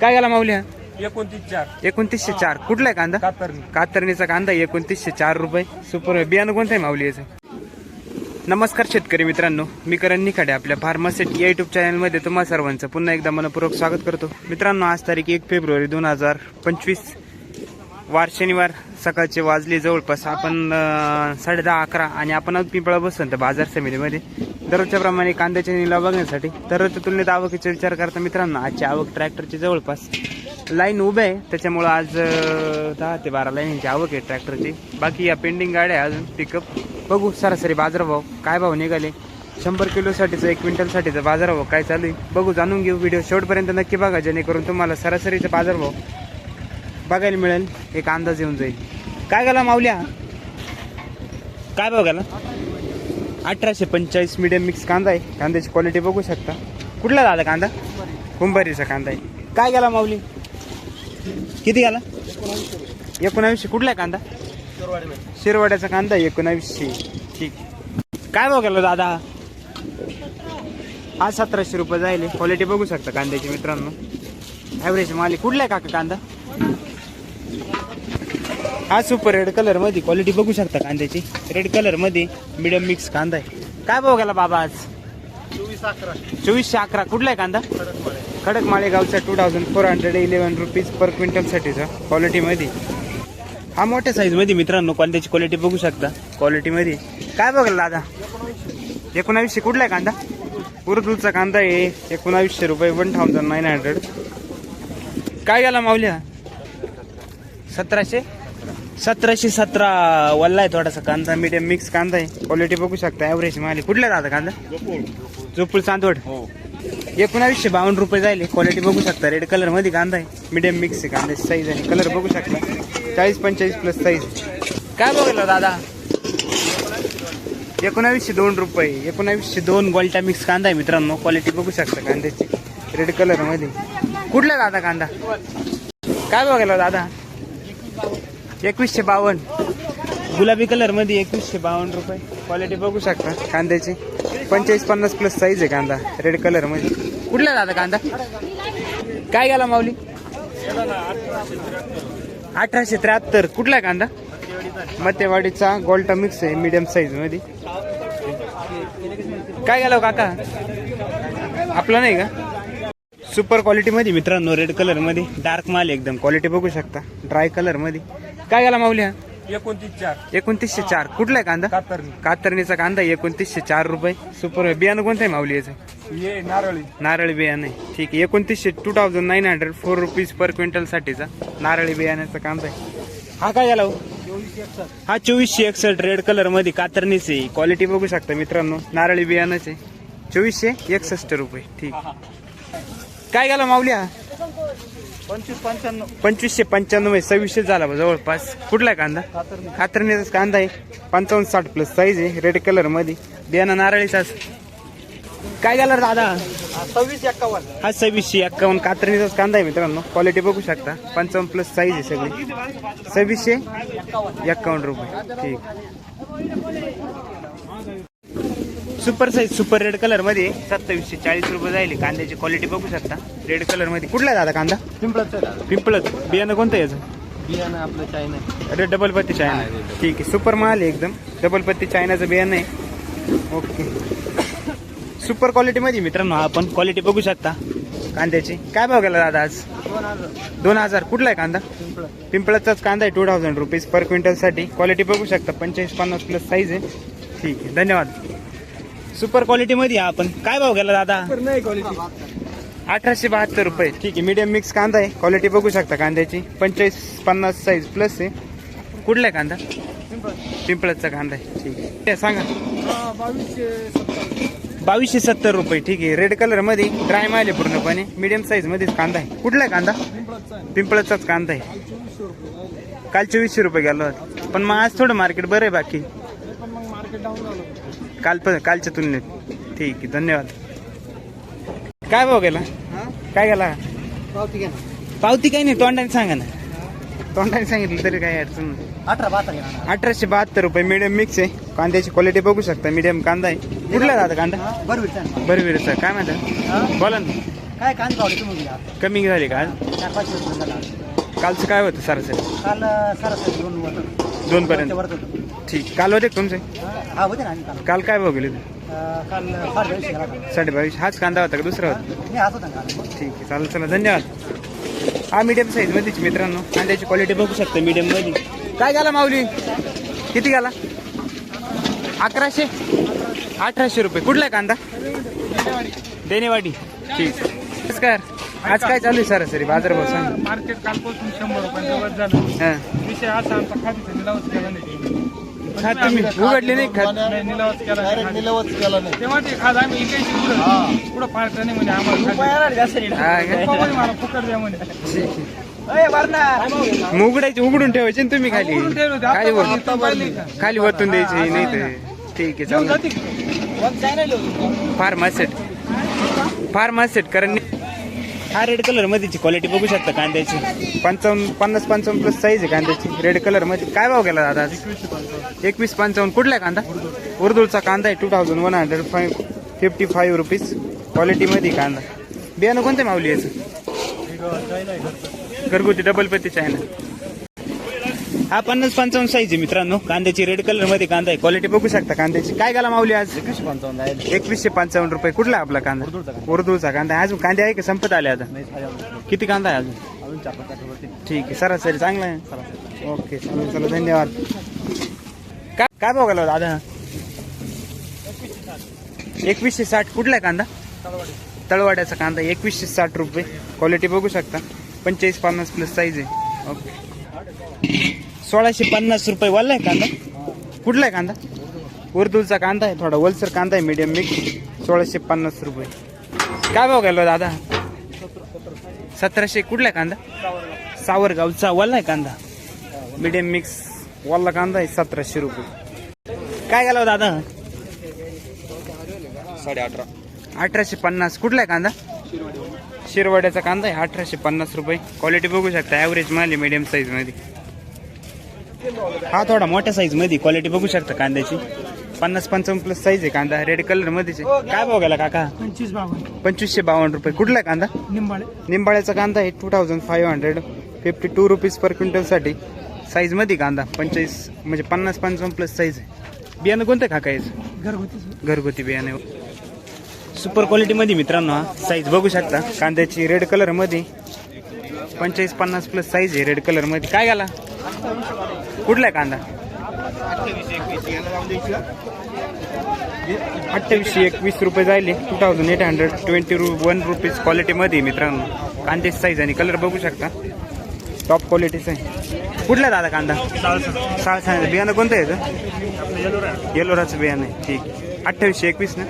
काय गेला माऊली? हा एकोणतीस चार. एकोणतीसशे चार. कुठला आहे कांदा? कातरणी. कातरणीचा कांदा एकोणतीसशे चार रुपये. सुपर बियाणं कोणतं आहे माऊली याचं? नमस्कार शेतकरी मित्रांनो. मी करण निखाडे आपल्या फार्मासेट या युट्यूब चॅनलमध्ये तुम्हा सर्वांचं पुन्हा एकदा मनपूर्वक स्वागत करतो. मित्रांनो आज तारीख एक फेब्रुवारी दोन हजार पंचवीस. वार शनिवार सकाळचे वाजले जवळपास. आपण साडे दहा अकरा आणि आपण आज पिंपळा बसवंत बाजार समितीमध्ये. दररोजच्या प्रमाणे निला बघण्यासाठी दररोजच्या तुलनेत आवकीचा विचार करता मित्रांनो आजची आवक ट्रॅक्टरची जवळपास लाईन उभ्या आहे. त्याच्यामुळं आज दहा ते बारा लाईनची आवक आहे ट्रॅक्टरची. बाकी या पेंडिंग गाड्या अजून पिकअप बघू सरासरी बाजारभाव काय भाव निघाले. शंभर किलोसाठीचं एक क्विंटलसाठीचा बाजारभाव काय चालू आहे? बघू जाणून घेऊ. व्हिडिओ शेवटपर्यंत नक्की बघा जेणेकरून तुम्हाला सरासरीचा बाजारभाव बघायला मिळेल एक अंदाज येऊन जाईल. काय गेला माऊल्या? काय गेला? अठराशे पंचेचाळीस मीडियम मिक्स कांदा आहे. कांद्याची क्वालिटी बघू शकता. कुठला झाला कांदा? कुंभारीचा कांदा आहे. काय गेला माऊली? किती गेला? एकोणावीसशे कुठला आहे कांदा? शिरवाड्याचा कांदा आहे एकोणावीसशे ठीक. काय भाव गेला दादा? हा सतराशे रुपये जाईल क्वालिटी बघू शकता कांद्याची मित्रांनो. ॲव्हरेज माली कुठला आहे काका कांदा? हा सुपर रेड कलरमध्ये क्वालिटी बघू शकता कांद्याची. रेड कलरमध्ये मिडियम मिक्स कांदा आहे. काय भाव गेला बाबा आज? चोवीस अकरा चोवीसशे अकरा. कुठला आहे कांदा? खडक माळेगावचा two thousand four hundred eleven rupees per क्विंटलसाठीचा क्वालिटीमध्ये हा मोठ्या साईजमध्ये मित्रांनो कांद्याची क्वालिटी बघू शकता. क्वालिटीमध्ये काय बघाल दादा? एकोणावीसशे. कुठला आहे कांदा? उर्दूचा कांदा आहे. एकोणावीसशे रुपये वन थाउजंड नाईन हंड्रेड काय गेला माऊल्या सतराशे? सतराशे सतरा वल्ला आहे थोडासा कांदा मीडियम मिक्स कांदा आहे. क्वालिटी बघू शकता ॲव्हरेज माल आहे. कुठला दादा कांदा? जोपूळ चांदवड. हो. एकोणावीसशे बावन्न रुपये जाईल क्वालिटी बघू शकता रेड कलरमध्ये कांदा आहे. मीडियम मिक्स आहे कांद्याची साईज आणि कलर बघू शकता. चाळीस पंचेचाळीस प्लस साईज काय बघितलं दादा? एकोणावीसशे दोन रुपये. एकोणावीसशे दोन गोल्टा मिक्स कांदा आहे मित्रांनो. क्वालिटी बघू शकता कांद्याची. रेड कलरमध्ये. कुठला दादा कांदा? काय बघायला दादा? एकवीसशे बावन्न. गुलाबी कलरमध्ये एकवीसशे बावन्न रुपये. क्वालिटी बघू शकता. कांद्याची. पंचेचाळीस पन्नास प्लस साईज आहे कांदा. रेड कलरमध्ये. कुठला दादा कांदा? काय गेला माऊली? अठराशे त्र्याहत्तर. कुठला कांदा? मतेवाडीचा गोल्टा मिक्स आहे मीडियम साईजमध्ये. काय गेला काका? आपला नाही का? सुपर क्वालिटी मध्ये मित्रांनो रेड कलरमध्ये. डार्क माल एकदम. क्वालिटी बघू शकता. ड्राय कलरमध्ये. काय गेला माऊली हा एकोणतीस चार. एकोणतीसशे चार. कुठला आहे कांदा? कातरणी. कातरणीचा कांदा एकोणतीसशे चार रुपये. सुपर बियाणं कोणतं आहे माऊली याचं? ये नारळी. नारळी बियाणं आहे. ठीक आहे. एकोणतीसशे two thousand nine hundred four rupees per quintal साठीचा नारळी बियाण्याचा कांदा आहे. हा काय गेला हो? हा चोवीसशे एकसष्ट रेड कलरमध्ये कातरणीच क्वालिटी बघू शकता मित्रांनो. नारळी बियाणंच आहे. चोवीसशे एकसष्ट रुपये. ठीक. काय गेला माऊली हा पंचवीस पंच्याण्णव. पंचवीसशे पंच्याण्णव सव्वीसशे झाला बा जवळपास. कुठला आहे कांदा? कातरणी कातरणीचाच कांदा आहे. पंचावन्न साठ प्लस साईज आहे. रेड कलरमध्ये. बियाणं नारळीचाच काय रे दादा? सव्वीस एक्कावन्न. हा सव्वीसशे एक्कावन्न. कातरणीचाच कांदा आहे मित्रांनो. क्वालिटी बघू शकता. पंचावन्न प्लस साईज आहे सगळी. सव्वीसशे एक्कावन्न रुपये. ठीक. सुपर साईज सुपर रेड कलरमध्ये सत्तावीसशे चाळीस रुपये जाईल कांद्याची क्वालिटी बघू शकता. रेड कलरमध्ये. कुठला आहे दादा कांदा? पिंपळाचं पिंपळच बियाणं कोणतं याचं? बियाणं आपलं चायना अरे डबल पत्ती चायना ठीक आहे. सुपर माल आहे एकदम. डबल पत्ती चायनाचं बियाणं आहे. ओके सुपर क्वालिटी मध्ये मित्रांनो आपण क्वालिटी बघू शकता. कांद्याची. काय भाव गेला दादा आज? दोन हजार. दोन हजार. कुठला आहे कांदा? पिंपळ पिंपळाचाच कांदा आहे टू थाउजंड रुपीज पर क्विंटलसाठी क्वालिटी बघू शकता. पंचेचाळीस पन्नास प्लस साईज आहे. ठीक आहे. धन्यवाद. सुपर क्वालिटीमध्ये हा आपण. काय भाव गेला दादा? नाही क्वालिटी अठराशे बहात्तर रुपये. ठीक आहे मीडियम मिक्स कांदा आहे. क्वालिटी बघू शकता कांद्याची. पंचेचाळीस पन्नास साईज प्लस आहे. कुठला आहे कांदा? पिंपळाचा कांदा आहे. ठीक आहे. ते सांगा. बावीसशे सत्तर. बावीसशे सत्तर रुपये. ठीक आहे. रेड कलरमध्ये ड्राय माल आहे पूर्णपणे. मीडियम साईज मध्येच कांदा आहे. कुठला आहे कांदा? पिंपळाचाच कांदा आहे. काल चोवीसशे रुपये गेलो. पण मग आज थोडं मार्केट बरं आहे बाकी. काल पण कालच्या तुलनेत. ठीक आहे धन्यवाद. काय भाव गेला? हा? काय गेला? पावती घ्या ना. पावती काही नाही तोंडाने सांगा ना. तोंडाने सांगितलं तरी काही अडचण नाही. अठरा अठराशे बहात्तर रुपये मीडियम मिक्स आहे. कांद्याची क्वालिटी बघू शकता. मीडियम कांदा आहे. कुठला दादा कांदा? बरोबर बरं सर. काय म्हणता? बोला ना. काय कांदे कमी झाली का कालचं काय होतं? सरासरी? काल सरासरी दोन होतं दोन पर्यंत वरत होतं. ठीक. काल होते का तुमचे? हा होते ना आम्ही काल. काल काय भाव गेले अं, काल फार वेळ शिकला साडे बावीस हाच कांदा होता का? दुसरा होता? मी हात होता ना काल. ठीक आहे चालेल चला धन्यवाद. हा मीडियम साईज मध्येच मित्रांनो. कांद्याची क्वालिटी बघू शकता मीडियममध्ये काय झाला माऊली? किती गेला? अकराशे? अठराशे रुपये. कुठला आहे कांदा? देनेवाडी ठीक. नमस्कार. आज काय चालू आहे सरासरी? बाजारभाव सांग. मार्केट कालपासून शंभर रुपयांचं वर झालं. हा. विषय असा आमचा निलावच केला नाही हा, तुम्ही उघडले नाही खात नाही, निलावच केला नाही. निलवच केला नाही. तेव्हा ते खात आम्ही इकायची पुढं पुढं नाही म्हणजे आम्हाला हा काय? पप्पा म्हणे मला फुकट द्या म्हणे. मग उघडायचे उघडून ठेवायचे ना तुम्ही खाली उघडून ठेवलं होतं. खाली आता वर आता पाहिली का? खाली वरतून द्यायची नाही तर ठीक आहे घेऊन चालेल जाते की? फार मासेट फार मासेट कारण हा रेड कलर मध्येची क्वालिटी बघू शकता कांद्याची. पंचावन्न पन्नास पंचावन्न प्लस साईज आहे कांद्याची. रेड कलरमध्ये काय भाव गेला दादा आज? एकवीस पंचावन्न. कुठला कांदा? उर्दूचा कांदा आहे. Two thousand one hundred five fifty five rupees क्वालिटीमध्ये कांदा. बियाणं कोणते मावली याचं घरगुती डबल पत्ती चायना हा पन्नास पंचावन्न साईज आहे मित्रांनो. कांद्याची रेड कलरमध्ये कांदा आहे. क्वालिटी बघू शकता कांद्याची. काय गेला माऊली आज? एकवीसशे पंचावन्न आहे. एकवीसशे पंचावन्न रुपये. कुठला आपला कांदा? उर्दूचा कांदा. अजून कांदे आहे का? संपत आले आता. किती कांदा आहे अजून? ठीक आहे. सरासरी चांगला आहे. ओके चालेल चला धन्यवाद. काय काय बघायला दादा? एकवीसशे साठ. कुठला आहे कांदा? तळवाड्याचा कांदा. एकवीसशे साठ रुपये. क्वालिटी बघू शकता. पंचेचाळीस पन्नास प्लस साईज आहे. ओके. सोळाशे पन्नास रुपये वाला आहे कांदा. कुठला आहे कांदा? उर्दूचा कांदा आहे थोडा वलसर कांदा आहे मीडियम मिक्स सोळाशे पन्नास रुपये. काय भाव गेलो दादा? सतराशे कुठला आहे कांदा? सावरगावचा वाला आहे कांदा. मीडियम मिक्स वाला कांदा आहे सतराशे रुपये. काय गेला हो दादा? साडे अठरा अठराशे पन्नास. कुठला आहे कांदा? शिरवाड्याचा कांदा आहे अठराशे पन्नास रुपये. क्वालिटी बघू शकता ॲव्हरेज माल आहे मीडियम साईजमध्ये. हा थोडा मोठ्या साईजमध्ये क्वालिटी बघू शकता कांद्याची. पन्नास पंचावन्न प्लस साईज आहे कांदा रेड कलर मध्येच आहे. काय भाव गेला काका? पंचवीस बावन्न. पंचवीसशे बावन्न रुपये. कुठला आहे कांदा? निंबाळे. निंबाळ्याचा कांदा आहे two thousand five hundred fifty two rupees per क्विंटलसाठी साईजमध्ये कांदा पंचेचाळीस म्हणजे पन्नास पंचावन्न प्लस साईज आहे. बियाणं कोणतं काका याचं? घरगुती. घरगुती बियाणे सुपर क्वालिटीमध्ये मित्रांनो हा. साईज बघू शकता. कांद्याची रेड कलरमध्ये पंचेचाळीस पन्नास प्लस साईज आहे रेड कलरमध्ये काय घाला कुठला आहे कांदा? अठ्ठावीसशे एकवीस रुपये जायले. Two thousand eight hundred twenty रु वन रुपीज क्वालिटीमध्ये मित्रांनो. कांद्याची साईज आणि कलर बघू शकता. टॉप क्वालिटीचा आहे कुठला आहे दादा कांदा? साळसा बियाणं कोणतं आहे येलोराचं बियाणं आहे. ठीक. अठ्ठावीसशे एकवीस ना?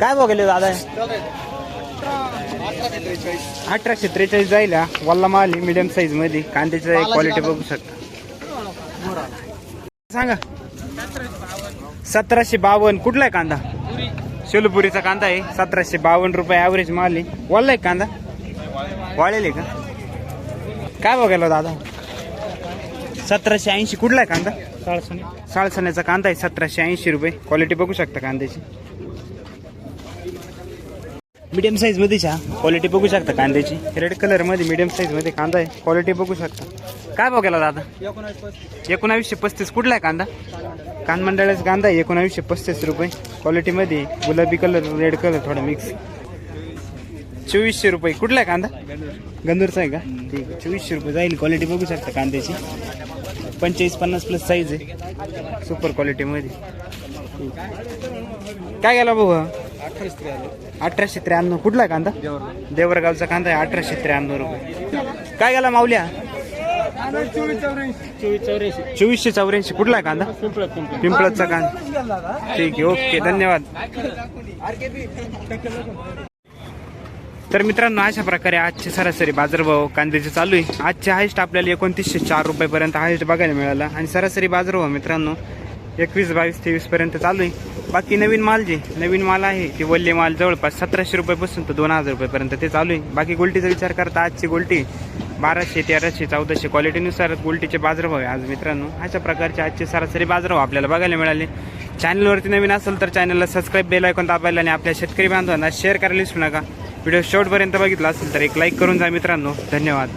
काय बघले दादा? अठराशे त्रेचाळीस जायला वल्ला माल मीडियम साईजमध्ये कांद्याची क्वालिटी बघू शकता. सांगा. सतराशे बावन्न. कुठला आहे कांदा? शेलपुरीचा कांदा आहे. सतराशे बावन्न रुपये ॲव्हरेज माल आहे. वल्ला आहे कांदा? वाळेल आहे का? काय बघायला दादा? सतराशे ऐंशी. कुठला आहे कांदा? साळसणी. साळसण्याचा कांदा आहे. सतराशे ऐंशी रुपये. क्वालिटी बघू शकता कांद्याची. मीडियम साईजमध्ये क्वालिटी बघू शकता कांद्याची. रेड कलरमध्ये मीडियममध्ये कांदा आहे. क्वालिटी बघू शकता. काय बघायला दादा? एकोणावीसशे पस्तीस. कुठला आहे कांदा? कान मंडळाचा कांदा आहे. एकोणावीसशे पस्तीस रुपये. क्वालिटी मध्ये गुलाबी कलर रेड कलर थोडा मिक्स चोवीसशे रुपये. कुठला आहे कांदा? गंधूरचा आहे का? ठीक आहे. चोवीसशे रुपये जाईल. क्वालिटी बघू शकता कांद्याची. पंचेचाळीस पन्नास प्लस साईज आहे. सुपर क्वालिटीमध्ये काय गेला भाऊ अठराशे त्र्याण्णव. कुठला आहे कांदा? देवरगावचा कांदा आहे अठराशे त्र्याण्णव रुपये. काय गेला माऊल्या? चोवीस चोवीसशे चौऱ्याऐंशी. कुठला आहे कांदा? पिंपळचा पिंपळाचा कांदा. ठीक आहे ओके धन्यवाद. तर मित्रांनो अशा प्रकारे आजचे सरासरी बाजारभाव कांद्याचे चालू आहे. आजचे हायस्ट आपल्याला एकोणतीसशे चार रुपयापर्यंत हायस्ट बघायला मिळाला. आणि सरासरी बाजारभाव मित्रांनो एकवीस बावीस तेवीस पर्यंत चालू आहे. बाकी नवीन माल जे नवीन माल आहे ते वल्ले माल जवळपास सतराशे रुपयापासून तर दोन हजार रुपयेपर्यंत ते चालू आहे. बाकी गोल्टीचा विचार करता आजची गोल्टी बाराशे तेराशे चौदाशे क्वालिटीनुसार गोल्टीचे बाजारभाव आहे. आज मित्रांनो अशा प्रकारचे आजचे सरासरी बाजारभाव आपल्याला बघायला मिळाले. चॅनलवरती नवीन असेल तर चॅनलला सबस्क्राईब बेल ऐकून दाबायला आणि आपल्या शेतकरी बांधवांना शेअर करायला विसरू नका. व्हिडिओ शेवटपर्यंत बघितला असेल तर एक लाईक करून जा मित्रांनो. धन्यवाद.